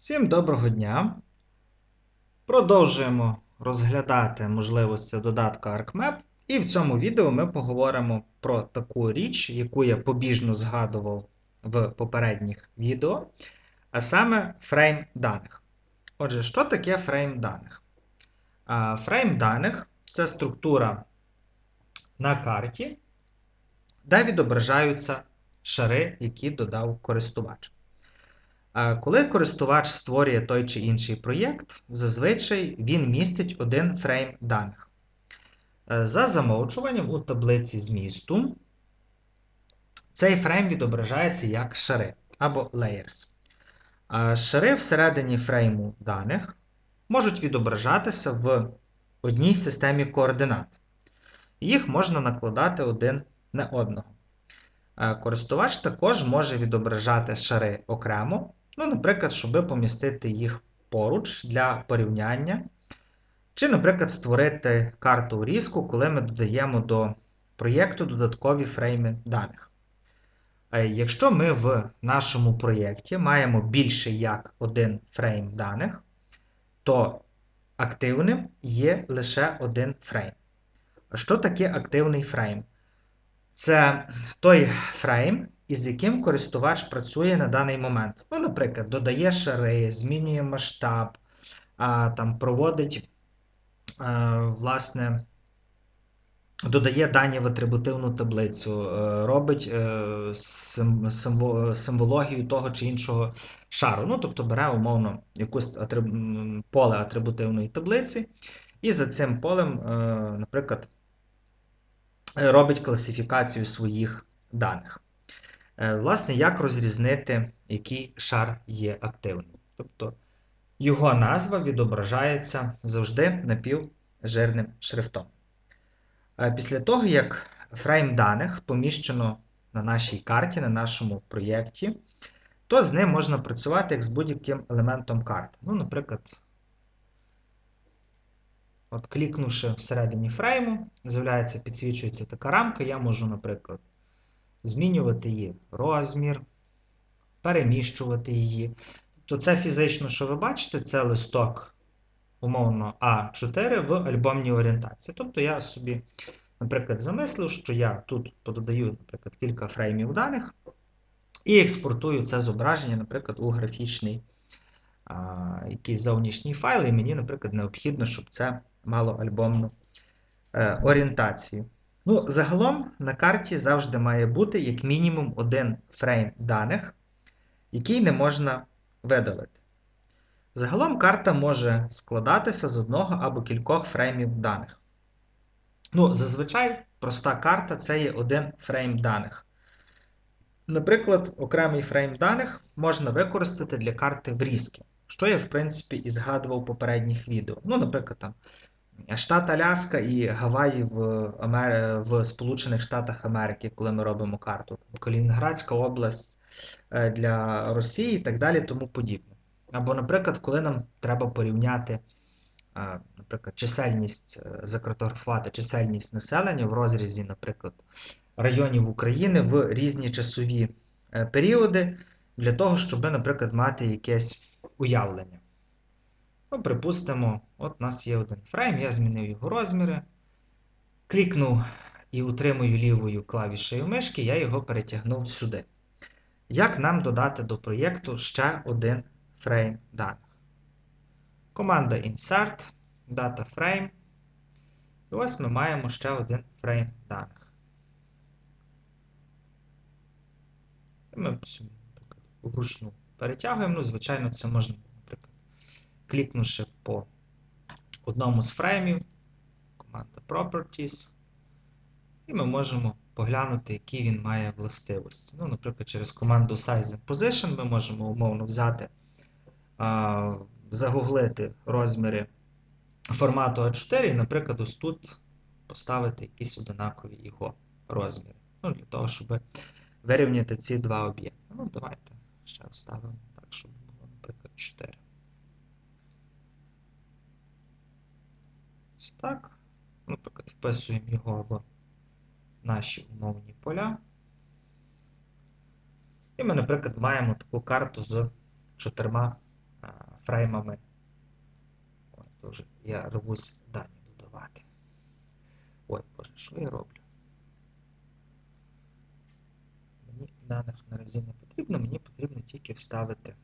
Всім доброго дня! Продовжуємо розглядати можливості додатка ArcMap. І в цьому відео ми поговоримо про таку річ, яку я побіжно згадував в попередніх відео, а саме фрейм даних. Отже, що таке фрейм даних? Фрейм даних це структура на карті, де відображаються шари, які додав користувач. Коли користувач створює той чи інший проєкт, зазвичай він містить один фрейм даних. Е, за замовчуванням у таблиці змісту, цей фрейм відображається як шари або layers. Шари всередині фрейму даних можуть відображатися в одній системі координат. Їх можна накладати один на одного. Е, користувач також може відображати шари окремо Ну, наприклад, щоб помістити їх поруч для порівняння. Чи, наприклад, створити карту різку, коли ми додаємо до проєкту додаткові фрейми даних. Якщо ми в нашому проєкті маємо більше як один фрейм даних, то активним є лише один фрейм. Що таке активний фрейм? Це той фрейм, із яким користувач працює на даний момент. Ну, Наприклад, додає шари, змінює масштаб, а, там, проводить, а, власне, додає дані в атрибутивну таблицю, е, робить е, символогію того чи іншого шару. Ну, Тобто бере умовно якусь атриб... поле атрибутивної таблиці, і за цим полем, е, наприклад, робить класифікацію своїх даних. Е, власне, як розрізнити, який шар є активним. Тобто його назва відображається завжди напівжирним шрифтом. Е, після того, як фрейм даних поміщено на нашій карті, на нашому проєкті, то з ним можна працювати як з будь-яким елементом карти. Ну, Наприклад, от клікнувши всередині фрейму, з'являється, підсвічується така рамка, я можу, наприклад, змінювати її розмір, переміщувати її. Тобто це фізично, що ви бачите, це листок, умовно, А4 в альбомній орієнтації. Тобто я собі, наприклад, замислив, що я тут пододаю, наприклад, кілька фреймів даних і експортую це зображення, наприклад, у графічний а, якийсь зовнішній файл, і мені, наприклад, необхідно, щоб це мало альбомну е, орієнтацію. Ну, Загалом на карті завжди має бути як мінімум один фрейм даних, який не можна видалити. Загалом карта може складатися з одного або кількох фреймів даних. Ну, Зазвичай проста карта це є один фрейм даних. Наприклад, окремий фрейм даних можна використати для карти врізки, що я, в принципі, і згадував у попередніх відео. Ну, Наприклад, там Штат Аляска і Гаваї в Амер... в Сполучених Штатах Америки, коли ми робимо карту. Калінінградська область е, для Росії і так далі, тому подібне. Або, наприклад, коли нам треба порівняти, е, наприклад, чисельність, е, закартографувати чисельність населення в розрізі, наприклад, районів України в різні часові періоди, для того, щоб, наприклад, мати якесь уявлення. Ну, Припустимо, от у нас є один фрейм, я змінив його розміри. Клікнув і утримую лівою клавішею мишки, я його перетягнув сюди. Як нам додати до проєкту ще один фрейм даних? Команда Insert, Data Frame. І ось ми маємо ще один фрейм даних. І ми вручну перетягуємо. Ну, звичайно, це можна клікнувши по одному з фреймів, команда Properties, і ми можемо поглянути, які він має властивості. Ну, Наприклад, через команду Size and Position ми можемо умовно взяти, а, загуглити розміри формату А4 і, наприклад, ось тут поставити якісь одинакові його розміри. Ну, Для того, щоб вирівняти ці два об'єкти. Ну, Давайте ще ставимо так, щоб було, наприклад, 4. Так. Наприклад, вписуємо його в наші умовні поля. І ми, наприклад, маємо таку карту з чотирма фреймами. Ой, дуже я рвусь дані додавати. Ой, боже, що я роблю? Мені даних наразі не потрібно, мені потрібно тільки вставити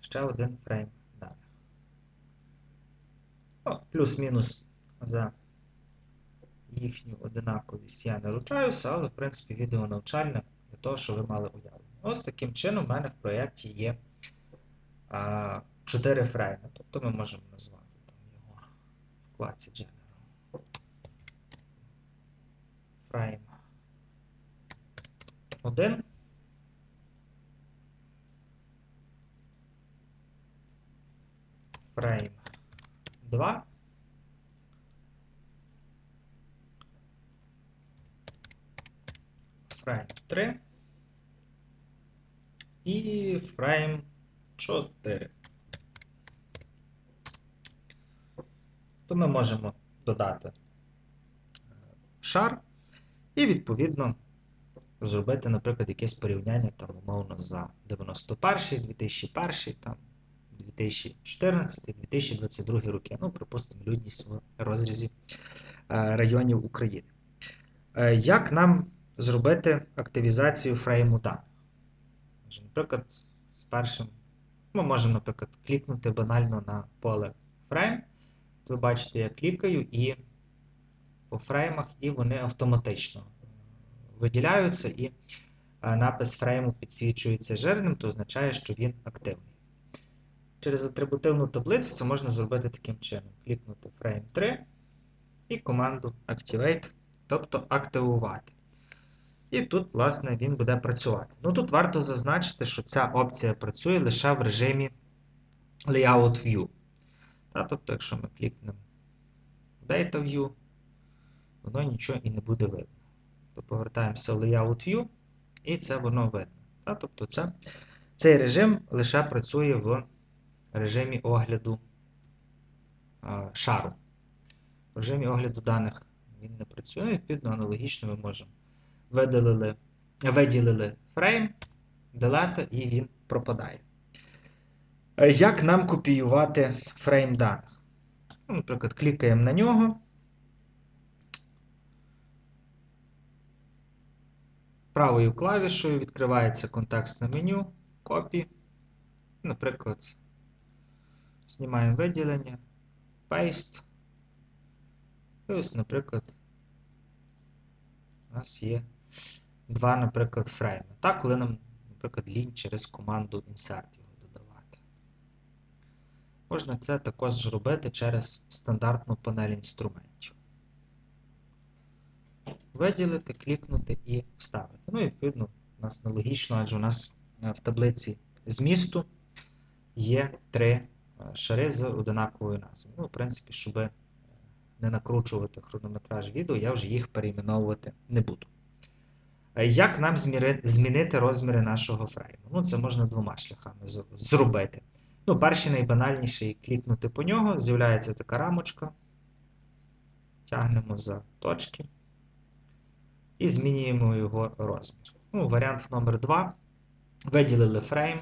ще один фрейм Плюс-мінус за їхню одинаковість я не ручаюся, але, в принципі, відео навчальне для того, щоб ви мали уявлення. Ось таким чином в мене в проєкті є а, 4 фрейми. Тобто ми можемо назвати там його в вкладці General. Frame 1. Frame 2. Frame 3. І Frame 4. То ми можемо додати е, шар і, відповідно, зробити, наприклад, якесь порівняння там, умовно, за 91, 2001, там, 2014, 2022 роки. Ну, припустимо, людність в розрізі е, районів України. Е, Як нам зробити активізацію фрейму даних? Наприклад, з першим ми можемо, наприклад, клікнути банально на поле фрейм. Ви бачите, я клікаю і по фреймах, і вони автоматично е, виділяються, і напис фрейму підсвічується жирним, то означає, що він активний. Через атрибутивну таблицю це можна зробити таким чином: клікнути Frame 3 і команду Activate, тобто активувати. І тут, власне, він буде працювати. Ну тут варто зазначити, що ця опція працює лише в режимі Layout View. Та, тобто, якщо ми клікнемо Data View, воно нічого і не буде видно. То повертаємося в Layout View, і це воно видно. Та, тобто це, цей режим лише працює в режимі огляду шару. В режимі огляду даних він не працює. Відповідно, аналогічно ми можемо видалили, виділили фрейм, делета, і він пропадає. Е, Як нам копіювати фрейм даних? Ну, Наприклад, клікаємо на нього. Правою клавішою відкривається контекстне меню, копі. Наприклад, знімаємо виділення, Paste. І ось, наприклад, у нас є два, наприклад, фрейми. Так, коли нам, наприклад, лінь через команду Insert його додавати. Можна це також зробити через стандартну панель інструментів. Виділити, клікнути і вставити. Ну, і відповідно, у нас нелогічно, адже у нас в таблиці змісту є три е, шари з одинаковою назвою. Ну, в принципі, щоб е, не накручувати хронометраж відео, я вже їх перейменовувати не буду. Е, Як нам змінити розміри нашого фрейму? Ну, це можна двома шляхами зробити. Ну, перший найбанальніший клікнути по нього, з'являється така рамочка. Тягнемо за точки і змінюємо його розмір. Ну, варіант номер 2. Виділили фрейм.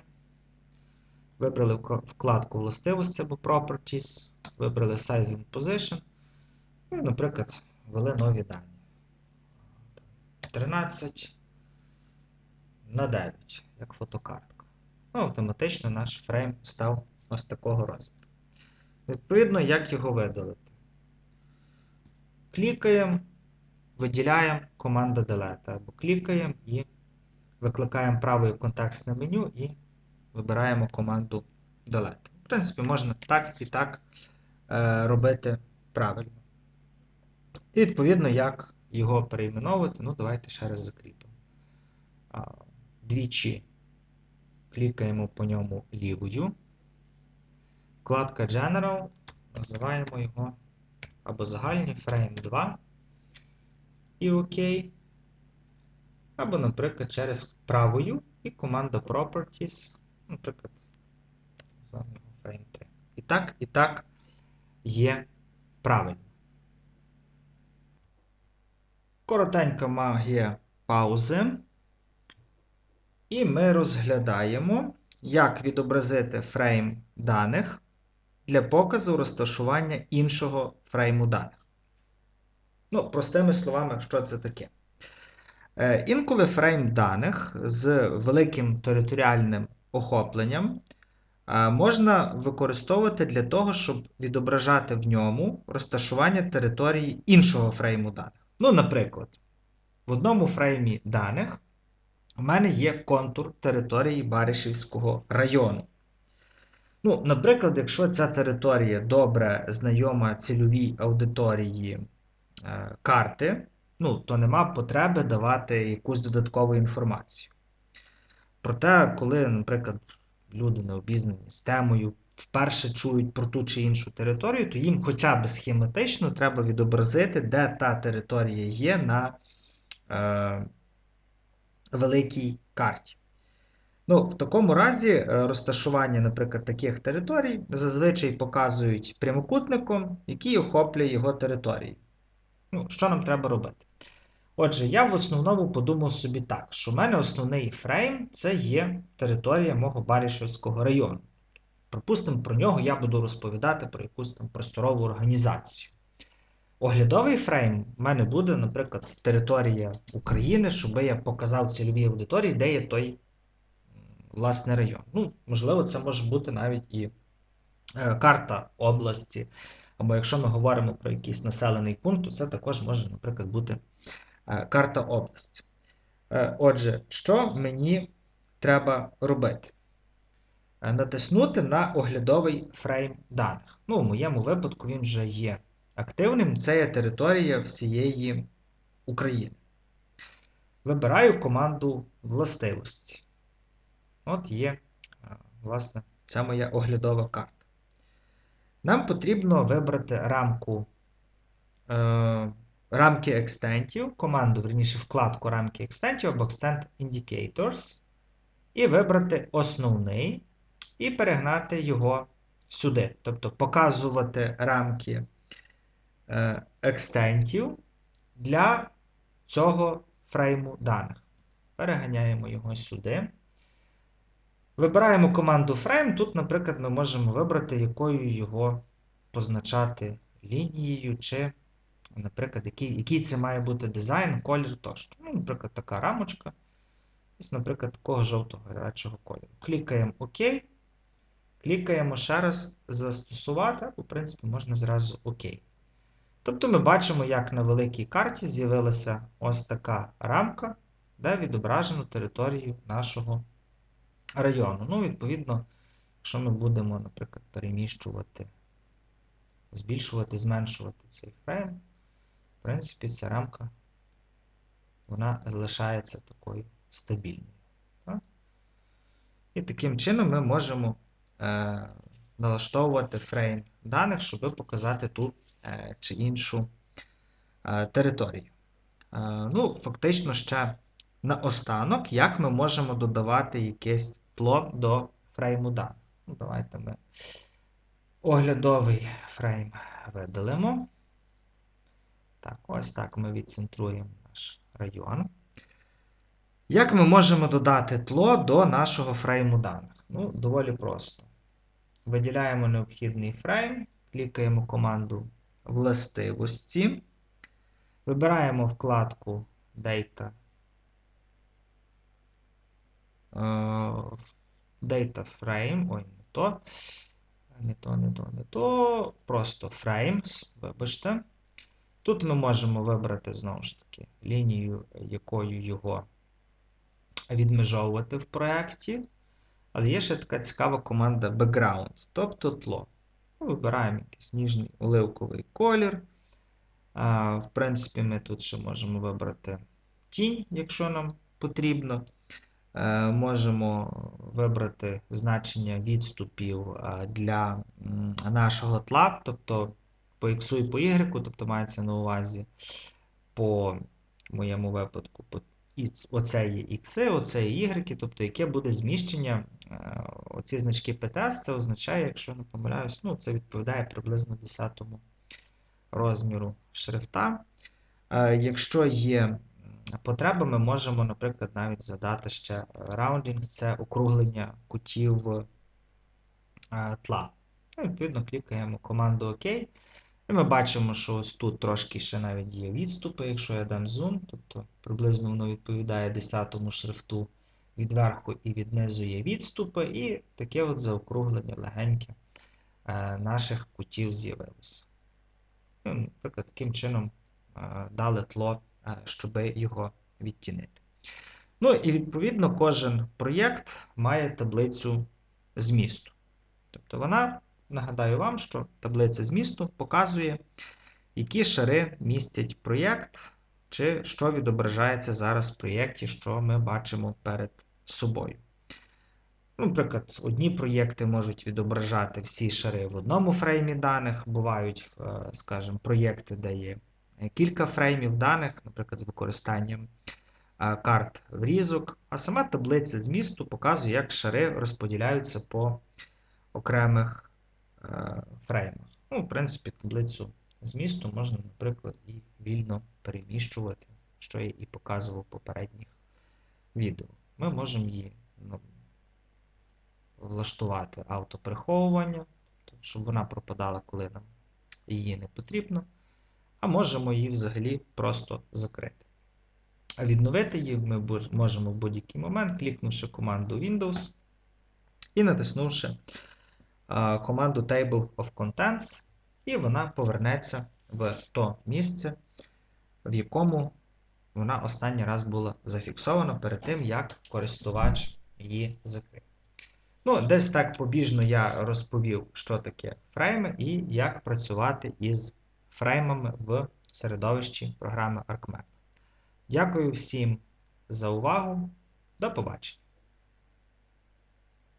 Вибрали вкладку властивості або Properties, вибрали Size and Position. Ну, і, наприклад, ввели нові дані. 13 на 9, як фотокартка. Ну, автоматично наш фрейм став ось такого розміру. Відповідно, як його видалити? Клікаємо, виділяємо команда Delete, або клікаємо і викликаємо правою контекстне меню і вибираємо команду Delete. В принципі, можна так і так е, робити правильно. І відповідно, як його перейменовувати, ну, давайте ще раз закріпимо. Двічі клікаємо по ньому лівою. Вкладка General, називаємо його або загальний Frame 2 і ОК. Або, наприклад, через правою і команда Properties, наприклад, його Frame 3. І так, і так є правильно. Коротенька магія паузи. І ми розглядаємо, як відобразити фрейм даних для показу розташування іншого фрейму даних. Ну, простими словами, що це таке? Е, Інколи фрейм даних з великим територіальним охопленням можна використовувати для того, щоб відображати в ньому розташування території іншого фрейму даних. Ну, наприклад, в одному фреймі даних у мене є контур території Баришівського району. Ну, Наприклад, якщо ця територія добре знайома цільовій аудиторії е, карти, ну, то нема потреби давати якусь додаткову інформацію. Проте, коли, наприклад, люди не обізнані з темою, вперше чують про ту чи іншу територію, то їм хоча б схематично треба відобразити, де та територія є на е, великій карті. Ну, В такому разі е, розташування, наприклад, таких територій зазвичай показують прямокутником, який охоплює його території. Ну, Що нам треба робити? Отже, я в основному подумав собі так, що в мене основний фрейм це є територія мого Барішевського району. Припустимо, про нього я буду розповідати про якусь там просторову організацію. Оглядовий фрейм в мене буде, наприклад, територія України, щоб я показав цільовій аудиторії, де є той власне район. Ну, Можливо, це може бути навіть і е, карта області. Або якщо ми говоримо про якийсь населений пункт, то це також може, наприклад, бути карта області. Е, отже, що мені треба робити? Натиснути на оглядовий фрейм даних. Ну, в моєму випадку він вже є активним. Це є територія всієї України. Вибираю команду властивості. От є, власне, ця моя оглядова карта. Нам потрібно вибрати рамку е, рамки екстентів, команду, верніше, вкладку рамки екстентів або Extend Indicators, і вибрати основний, і перегнати його сюди. Тобто показувати рамки е, екстентів для цього фрейму даних. Переганяємо його сюди. Вибираємо команду Frame. Тут, наприклад, ми можемо вибрати, якою його позначати лінією, чи, наприклад, який який це має бути дизайн, колір тощо. Ну, Наприклад, така рамочка. Ось, наприклад, такого жовтого гарячого кольору. Клікаємо ОК. Клікаємо ще раз застосувати, або, в принципі, можна зразу ОК. Тобто ми бачимо, як на великій карті з'явилася ось така рамка, де відображено територію нашого району. Ну, відповідно, якщо ми будемо, наприклад, переміщувати, збільшувати, зменшувати цей фрейм, в принципі, ця рамка вона залишається такою стабільною. Так? І таким чином ми можемо е, налаштовувати фрейм даних, щоб показати ту е, чи іншу е, територію. Е, ну, Фактично ще наостанок, як ми можемо додавати якесь тло до фрейму даних. Ну, Давайте ми оглядовий фрейм видалимо. Так, ось так ми відцентруємо наш район. Як ми можемо додати тло до нашого фрейму даних? Ну, доволі просто. Виділяємо необхідний фрейм, клікаємо команду властивості, вибираємо вкладку Data data frame, ой, не то. Не то, не то, не то. Просто frames, вибачте. Тут ми можемо вибрати, знову ж таки, лінію, якою його відмежовувати в проєкті. Але є ще така цікава команда background, тобто тло. Вибираємо якийсь ніжний оливковий колір. В принципі, ми тут ще можемо вибрати тінь, якщо нам потрібно. Е, можемо вибрати значення відступів для нашого тла, тобто по X і по Y, тобто мається на увазі по моєму випадку, по оце є X, оце є Y, тобто яке буде зміщення. Е, оці значки PTS, це означає, якщо не помиляюсь, ну, це відповідає приблизно 10 розміру шрифта. Якщо є потреби ми можемо, наприклад, навіть задати ще rounding, це округлення кутів е, тла. Ну, Відповідно, клікаємо команду ОК. І ми бачимо, що ось тут трошки ще навіть є відступи, якщо я дам зум, тобто приблизно воно відповідає 10 шрифту від верху і від низу є відступи, і таке от заокруглення легеньке е, наших кутів з'явилося. Ну, Наприклад, таким чином е, дали тло, е, щоб його відтінити. Ну і відповідно кожен проєкт має таблицю змісту. Тобто вона, нагадаю вам, що таблиця змісту показує, які шари містять проєкт, чи що відображається зараз в проєкті, що ми бачимо перед собою. Ну, Наприклад, одні проєкти можуть відображати всі шари в одному фреймі даних, бувають, е, скажімо, проєкти, де є кілька фреймів даних, наприклад, з використанням е, карт врізок, а сама таблиця змісту показує, як шари розподіляються по окремих фреймах. Ну, В принципі, таблицю змісту можна, наприклад, і вільно переміщувати, що я і показував в попередніх відео. Ми можемо її ну, влаштувати автоприховування, щоб вона пропадала, коли нам її не потрібно. А можемо її взагалі просто закрити. А відновити її ми можемо в будь-який момент, клікнувши команду Windows і натиснувши команду Table of Contents, і вона повернеться в то місце, в якому вона останній раз була зафіксована перед тим, як користувач її закрив. Ну, Десь так побіжно я розповів, що таке фрейми і як працювати із фреймами в середовищі програми ArcMap. Дякую всім за увагу. До побачення!